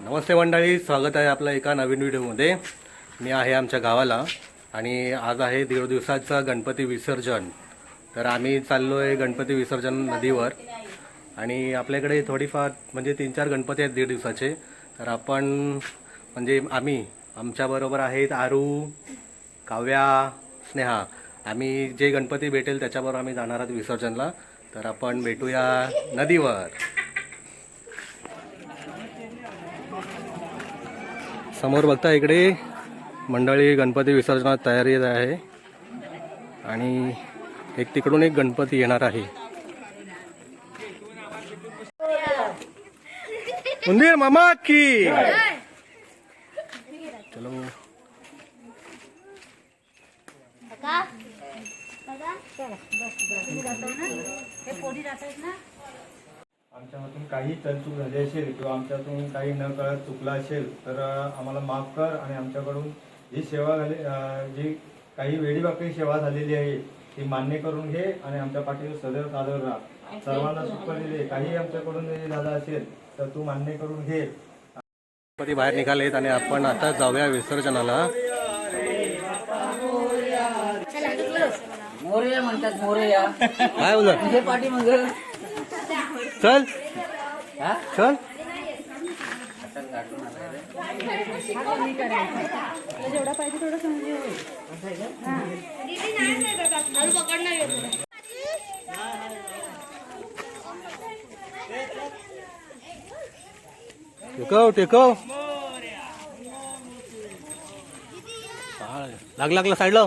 नमस्ते मंडळी स्वागत आहे आपलं एका नवीन व्हिडिओमध्ये. मी आहे आमच्या गावाला आणि आज आहे दीड दिवसाचं गणपती विसर्जन. तर आम्ही चाललो आहे गणपती विसर्जन नदीवर. आणि आपल्याकडे थोडीफार म्हणजे तीन चार गणपती आहेत दीड दिवसाचे. तर आपण म्हणजे आम्ही आमच्याबरोबर आहेत आरू काव्या स्नेहा. आम्ही जे गणपती भेटेल त्याच्याबरोबर आम्ही जाणार आहोत विसर्जनला. तर आपण भेटूया नदीवर. समोर बघता इकडे मंडळी गणपती विसर्जनात तयारी आहे. आणि एक तिकडून एक गणपती येणार आहे. मंदिर मामा की! चलो. आमच्यामधून काही चलचूक झाली असेल किंवा आमच्यातून काही न कळत चुकलं असेल तर आम्हाला माफ कर आणि आमच्याकडून जी सेवा झाली जी काही वेळीबाकी सेवा झालेली आहे ती मान्य करून घे आणि आमच्या पाठीवर सदैव सादर राहा. सर्वांना सुख दिले काही आमच्याकडून जरी झालं असेल तर तू मान्य करून घे. गणपती बाहेर निघालेत आणि आपण आता जाऊया विसर्जनाला. मोरया म्हणतात मोरया. काय बोल पाठी मग चल. हा? चल. टेकव टेकव. लाग लागला साईडला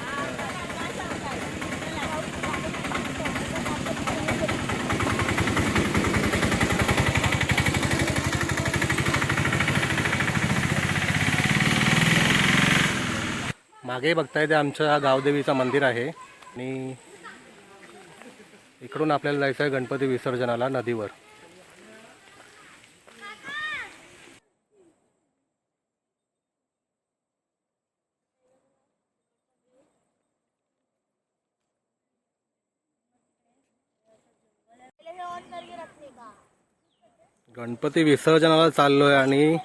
मागे बघताय ते आमच्या गावदेवीचं मंदिर आहे. आणि इकडून आपल्याला जायचं आहे गणपती विसर्जनाला नदीवर. गणपती विसर्जनाला चाललोय आणि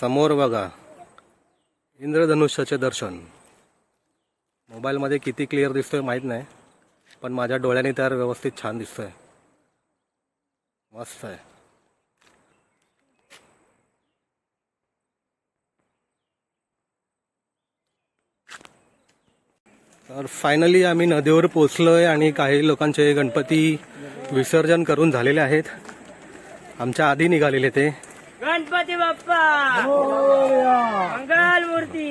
समोर बघा इंद्रधनुष्याचे दर्शन. मोबाईलमध्ये किती क्लिअर दिसतोय माहीत नाही पण माझ्या डोळ्याने तर व्यवस्थित छान दिसतोय. मस्त आहे. तर फायनली आम्ही नदीवर पोचलोय आणि काही लोकांचे गणपती विसर्जन करून झालेले आहेत. आमच्या आधी निघालेले ते. गणपती बाप्पा! मंगल मूर्ती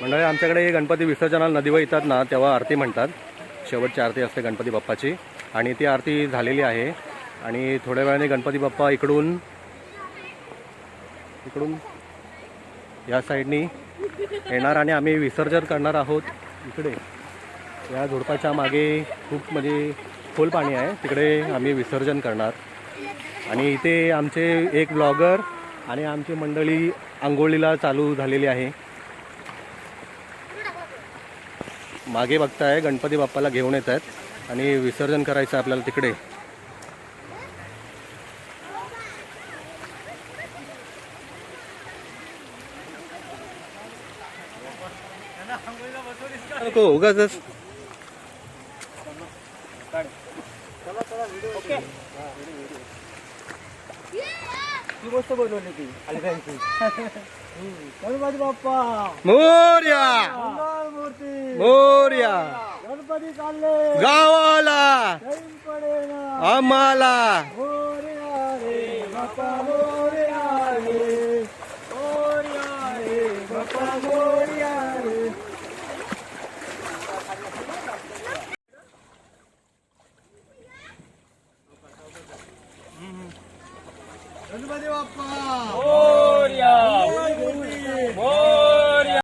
मंडळी आमच्याकडे गणपती विसर्जनाला नदीवर येतात ना तेव्हा आरती म्हणतात. शेवटची आरती असते गणपती बाप्पाची. आणि ती आरती झालेली आहे. आणि थोड्या वेळाने गणपती बाप्पा इकडून इकडून या साईडनी येणार आणि आम्ही विसर्जन करणार आहोत इकडे. या झुडपाच्या मागे खूप म्हणजे खोल पाणी आहे. तिकडे आम्ही विसर्जन करणार. आणि इथे आमचे एक ब्लॉगर आणि आमची मंडळी आंघोळीला चालू झालेली आहे. मागे बघताय गणपती बाप्पाला घेऊन येत आहेत आणि विसर्जन करायचं आपल्याला तिकडे. उगाच. बनवली ती मोर्या! मोर्या. गणपती चालले. गावाला. आम्हाला. गणपती बाप्पा मोरया मोरया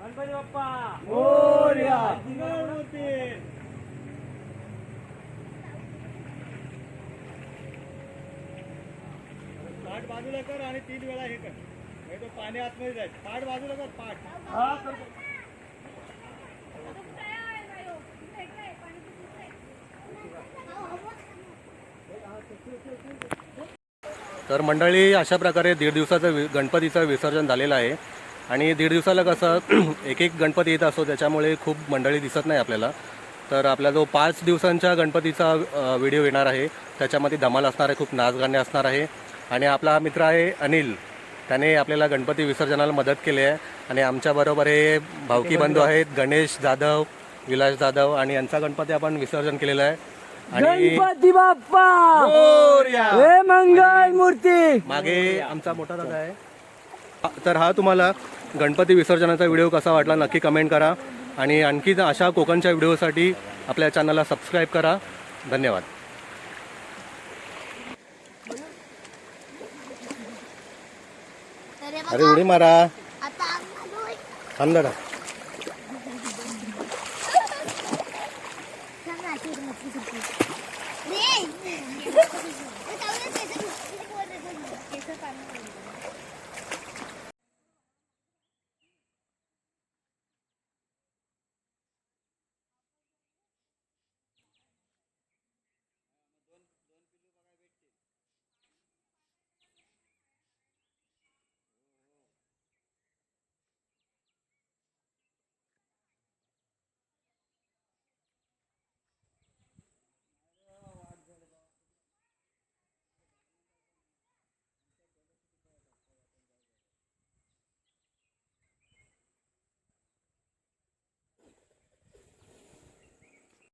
गणपती बाप्पा! मोरया मूर्ती पाठ बाजूला कर आणि तीन वेळा हे कर. नाही तो पाणी आतमध्ये जाईल. पाठ बाजूला कर पाठ. तर मंडळी अशा प्रकारे दीड दिवसाचं वि गणपतीचं विसर्जन झालेलं आहे. आणि दीड दिवसाला कसं एक एक गणपती येत असतो त्याच्यामुळे खूप मंडळी दिसत नाही आपल्याला. तर आपला जो पाच दिवसांच्या गणपतीचा व्हिडिओ येणार आहे त्याच्यामध्ये धमाल असणार आहे खूप नाचगाणे असणार आहे. आणि आपला मित्र आहे अनिल. त्याने आपल्याला गणपती विसर्जनाला मदत केली आहे. आणि आमच्याबरोबर हे भावकी बंधू आहेत गणेश जाधव विलास जाधव आणि यांचा गणपती आपण विसर्जन केलेला आहे. आणि गणपती बाप्पा! मोरया! हे मंगळ मूर्ती! मागे आमचा मोठा दादा आहे. तर हा तुम्हाला गणपती विसर्जनाचा व्हिडिओ कसा वाटला नक्की कमेंट करा. आणि आणखी अशा कोकणच्या व्हिडिओसाठी आपल्या चॅनलला सबस्क्राईब करा. धन्यवाद. अरे अरे उडी मारा. आता いい?